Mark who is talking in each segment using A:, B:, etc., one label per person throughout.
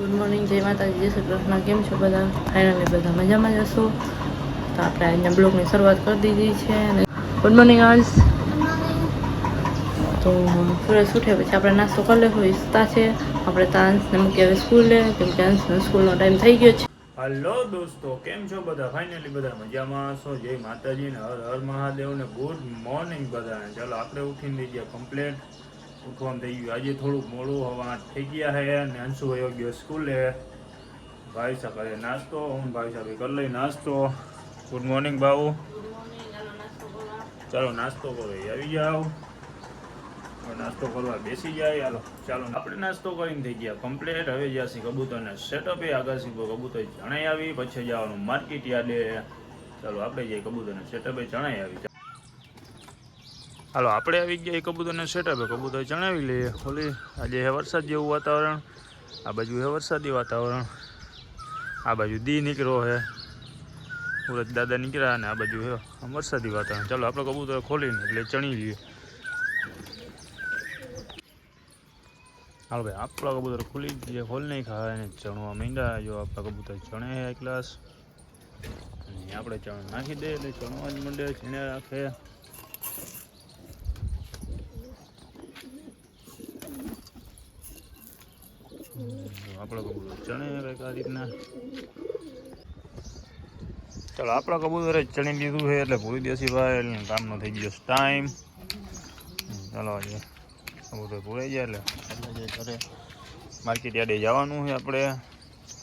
A: Good morning, જય માતાજી, જય શ્રી કૃષ્ણ. કેમ છો બધા? ફાઇનલી બધા મજામાં જશો તો આપણે આજના બ્લોગની શરૂઆત કરી દીધી છે અને ગુડ મોર્નિંગ અંશ તો સુરેશ ઉઠે પછી આપણે નાસ્તો કરી લેવો ઈચ્છતા છે. આપણે તાંસને મૂકી હવે સ્કૂલે કેમ કે અંશનો સ્કૂલનો ટાઈમ થઈ ગયો છે.
B: હલો દોસ્તો, કેમ છો બધા? ફાઇનલી બધા મજામાં છો જય માતાજી ને હર હર મહાદેવ ને ગુડ મોર્નિંગ બધાને. ચાલો, આપણે ઉઠીને દઈ ગયા કમ્પ્લેટ ઉઠવાનું થઈ ગયું. આજે થોડુંક મોડું હવા થઈ ગયા છે અને અંશુ વયો ગયો સ્કૂલે ભાઈ સાહેબ નાસ્તો, હું ભાઈ સાહેબ કરી લઈ નાસ્તો. ગુડ મોર્નિંગ બાબુ. ચાલો નાસ્તો કરો આવી જાઓ. નાસ્તો કરવા બેસી જાય, હાલો, ચાલો. આપણે નાસ્તો કરીને થઈ ગયા કમ્પ્લીટ હવે જ્યાંથી કબૂતરને સેટઅપ એ આગાસી કબૂતર જણાઈ આવી, પછી જવાનું માર્કેટ યાર્ડે ચાલો, આપણે જઈએ કબૂતરને સેટઅપ એ જણાઈ આવી. હાલો, આપણે આવી ગયા એ કબૂતરને સેટઅપ કબૂતર જણાવી લઈએ. ઓલી આજે હે વરસાદ જેવું વાતાવરણ, આ બાજુ હે વરસાદી વાતાવરણ, આ બાજુ દી નીકળ્યો હે. સુરત દાદા નીકળ્યા અને આ બાજુ હે વરસાદી વાતાવરણ. ચાલો, આપણે કબૂતર ખોલીને એટલે ચણી લઈએ. હાલો ભાઈ, આપણા કબૂતર ખુલી જે ખોલ નહીં ખાય અને ચણવા માંડ્યા. જો આપણા કબૂતર ચણે એક ગ્લાસ. અને આપણે ચણ નાખી દે એટલે ચણવા જ માંડે છીણે રાખે જો આપણો કબૂતર. ચણે કંઈક આ રીતના. ચાલો આપણા કબૂતરે ચણી લીધું છે એટલે પૂરી દેશી ભાઈ કામનો થઈ ગયો ટાઈમ ચાલો આજે કબૂતર પૂરાઈ જાય એટલે એટલે જે ઘરે માર્કેટ યાર્ડે જવાનું છે આપણે.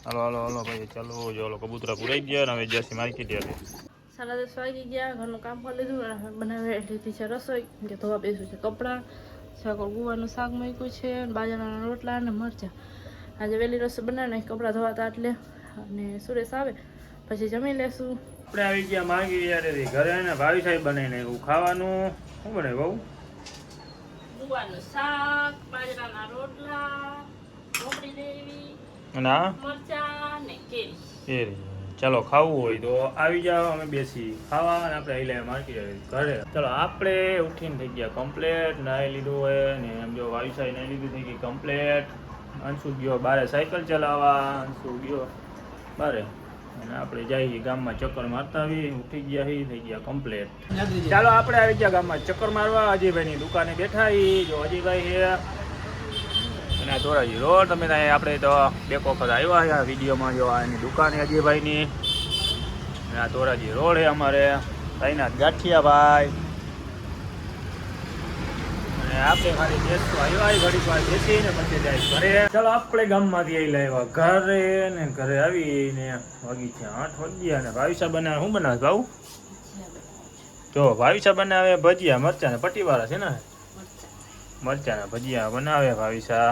B: હાલો હાલો હાલો ભાઈ ચાલો જો હાલો કબૂતરા પૂરાઈ ગયા હવે જ્યાંથી માર્કેટ યાર્ડે.
A: સાડા દસ વાગી ગયા ઘરનું કામ કરી લીધું બનાવે એટલી લીધી છે રસોઈ કે ધોવા બેસું છે કપડાં છાકોર ગુવાનું શાક મૂક્યું છે બાજરાના રોટલા અને મરચાં. આજે વહેલી રસોઈ બનાવીને કપડાં ધોવાતા એટલે અને સુરેશ આવે પછી જમી લેશું.
B: આપણે આવી ગયા માર્કેટ યાર્ડેથી ઘરે ને ભાવી સાહેબ બનાવીને એવું ખાવાનું. શું બને બહુ?
A: ગુવાનું શાક બાજરાના રોટલા ઢોકળી દેવી ને કેરી.
B: એ ચાલો ખાવું હોય તો આવી જાઓ અમે બેસી ખાવા અને આપણે આવી લઈએ માર્કેટ ઘરે. ચાલો આપણે ઉઠીને થઈ ગયા કમ્પ્લેટ નાહી લીધું હોય ને એમ જો વાયુસાઈ નાહી લીધું થઈ ગઈ કમ્પ્લેટ અંશુ ગયો બારે સાયકલ ચલાવવા, અંશુ ગયો બારે. અને આપણે જઈએ ગામમાં ચક્કર મારતા આવી ઉઠી ગયા હી થઈ ગયા કમ્પ્લેટ ચાલો આપણે આવી ગયા ગામમાં ચક્કર મારવા. અજયભાઈની દુકાને બેઠા હી જો અજયભાઈ છે, અને ધોરાજી રોડ તમે ત્યાં આપણે તો બે વખત આવ્યા છે વિડીયોમાં જો એની દુકાન અજયભાઈની. અને આ ધોરાજી રોડ છે અમારે. સાઈનાથ ગાંઠિયા ભાઈ આપણે આપણે ગામમાંથી આવી લાવ્યા ઘરે ને ઘરે આવીને વાગી છે આઠ વાગ્યા ને ભાવિસા બનાવે, શું બનાવે ભાવ? જો ભાવિસા બનાવે ભજીયા, મરચા ને પટ્ટીવાળા છે ને? મરચાના ભજીયા બનાવે ભાવિસા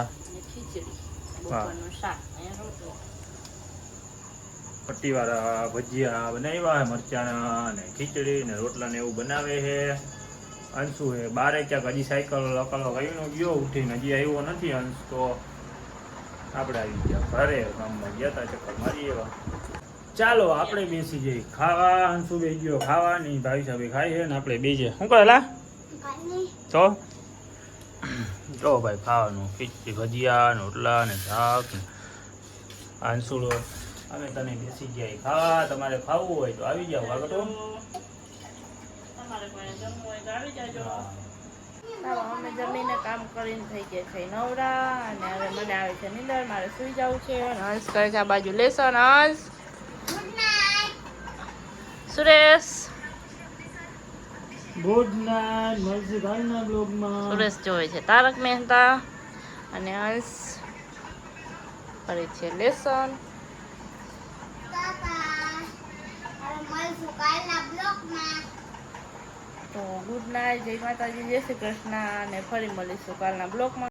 B: પટ્ટીવાળા ભજીયા બનાવ્યા મરચાના ને ખીચડી ને રોટલા ને એવું બનાવે છે. અંશુ એ બારે ક્યાંક હજી સાયકલ લકલો કહીનો ગયો ઉઠીને. હજી આવ્યો નથી અંશ, તો આપણે આવી ગયા. ઘરે ગામમાં ગયા હતા ચક્કર મારી એવા. ચાલો, આપણે બેસી જઈએ. ખાવા, અંશુ બે ગયો? ખાવાની ભાઈ સાહેબ ખાઈ છે ને આપણે બેસીએ. શું કહેલા તો? જો ભાઈ, ખાવાનું. ખીચડી ભજીયા ને રોટલા ને શાક આંસુડો. અમે તને બેસી ગયા. ખાવા તમારે ખાવું હોય તો આવી જાઓ. આગળ
A: તમારે કોઈ જમવું હોય તો આવી જાજો. ચાલો અમે જમીને કામ કરીને થઈ ગયા છે નવરા અને હવે મને આવે છે નીંદર મારે સુઈ જવું છે. હંસ કરે છે આ બાજુ. લેસન હંસ. સુરેશ.
B: ગુડ નાઇટ મળશે કાલના બ્લોગમાં
A: સુરેશ જોવે છે તારક મહેતા અને હંસ. કરે છે લેસન તો ગુડ નાઇટ જય માતાજી જય શ્રી કૃષ્ણ અને ફરી મળીશું કાલના બ્લોગમાં